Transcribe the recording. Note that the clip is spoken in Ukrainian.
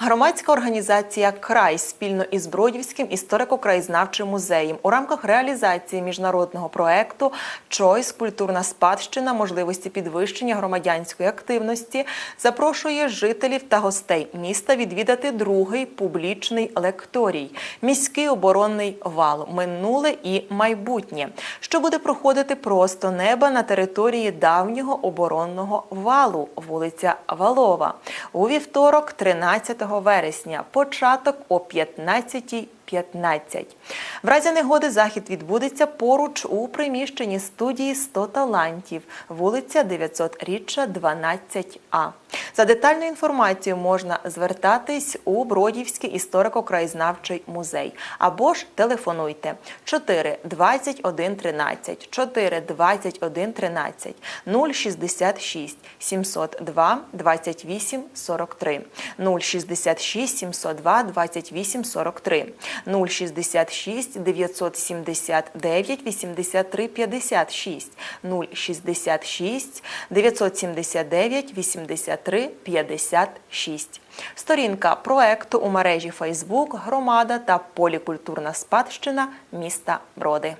Громадська організація Край спільно із Бродівським історико-краєзнавчим музеєм у рамках реалізації міжнародного проекту Чойс Культурна спадщина. Можливості підвищення громадянської активності запрошує жителів та гостей міста відвідати другий публічний лекторій Міський оборонний вал минуле і майбутнє, що буде проходити просто неба на території давнього оборонного валу, вулиця Валова, у вівторок, 13 вересня, початок о 15.15. 15. В разі негоди захід відбудеться поруч у приміщенні студії 100 талантів, вулиця 900 річчя 12А. За детальною інформацією можна звертатись у Бродівський історико-краєзнавчий музей. Або ж телефонуйте. 4 21 13 4 21 13 066 702 28 43 066 702 28 43 066 979 83 56 066 979 83 56. Сторінка проекту у мережі Facebook Громада та полікультурна спадщина міста Броди.